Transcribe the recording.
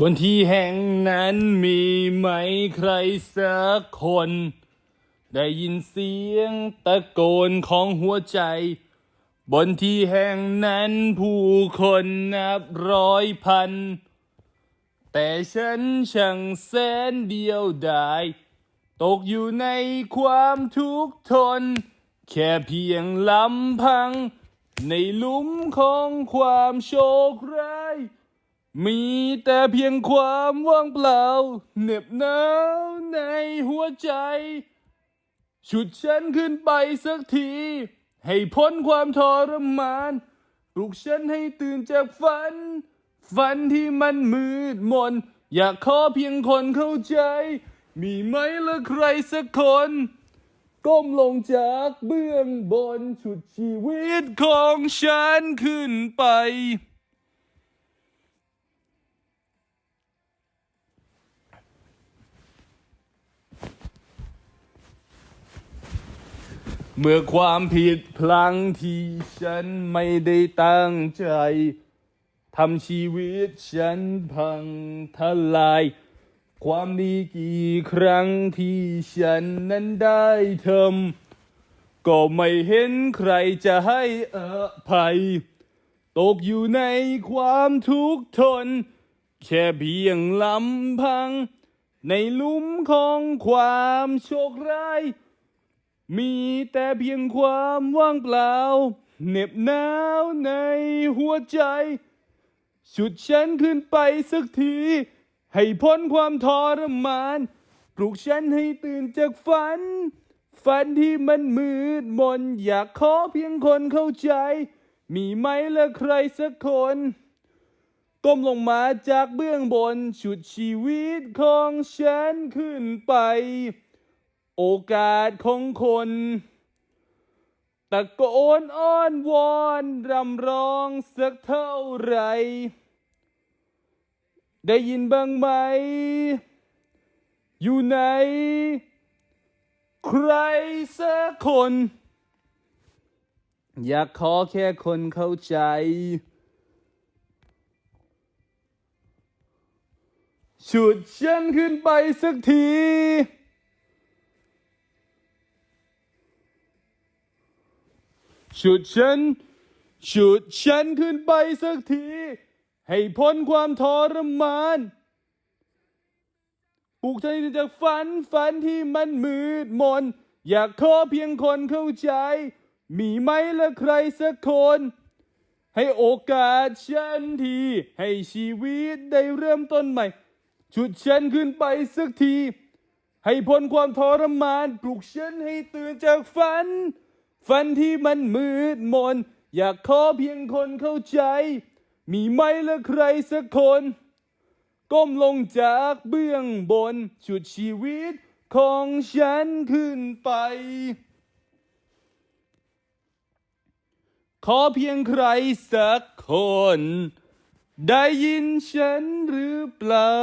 บนที่แห่งนั้นมีไหมใครสักคน ได้ยินเสียงตะโกนของหัวใจ บนที่แห่งนั้นผู้คนนับร้อยพัน แต่ฉันช่างแสนเดียวดายตกอยู่ในความทุกข์ทน แค่เพียงลำพัง ในหลุมของความโชคร้าย มีแต่เพียงความว่างเปล่าเหน็บหนาวในหัวใจฉุดฉันขึ้นไปสักที ให้พ้นความทรมาน ปลุกฉันให้ตื่นจากฝัน ฝันที่มันมืดมน อยากขอเพียงคนเข้าใจ มีไหมละใครสักคน ก้มลงจากเบื้องบนฉุดชีวิตของฉันขึ้นไป เมื่อความผิดพลั้งที่ฉันไม่ได้ตั้งใจทำชีวิตฉันพังทลาย ความดีกี่ครั้งที่ฉันนั้นได้ทำก็ไม่เห็นใครจะให้อภัย ตกอยู่ในความทุกข์ทน แค่เพียงลำพัง ในลุ่มของความโชคร้าย มีแต่เพียงความว่างเปล่าเหน็บหนาวในหัวใจฉุดฉันขึ้นไปสักที ให้พ้นความทรมาน ปลุกฉันให้ตื่นจากฝัน ฝันที่มันมืดมน อยากขอเพียงคนเข้าใจ มีไหมละใครสักคนก้มลงมาจากเบื้องบนฉุดชีวิตของฉันขึ้นไป โอกาสของคนตะโกนอ้อนวอนรำร้องสักเท่าไร ได้ยินบ้างไหม อยู่ไหน ใครสักคน อยากขอแค่คนเข้าใจ ฉุดฉันขึ้นไปสักที ฉุดฉันฉุดฉันขึ้นไปสักที ให้พ้นความทรมานปลุกใจจากฝันฝันที่มันมืดมน อยากขอเพียงคนเข้าใจ มีไหมละใครสักคน ให้โอกาสฉันที ให้ชีวิตได้เริ่มต้นใหม่ฉุดฉันขึ้นไปสักที ให้พ้นความทรมาน ปลุกฉันให้ตื่นจากฝัน ฝันที่มันมืดมน อยากขอเพียงคนเข้าใจ มีไหมละใครสักคน ก้มลงจากเบื้องบนฉุดชีวิตของฉันขึ้นไป ขอเพียงใครสักคน ได้ยินฉันหรือเปล่า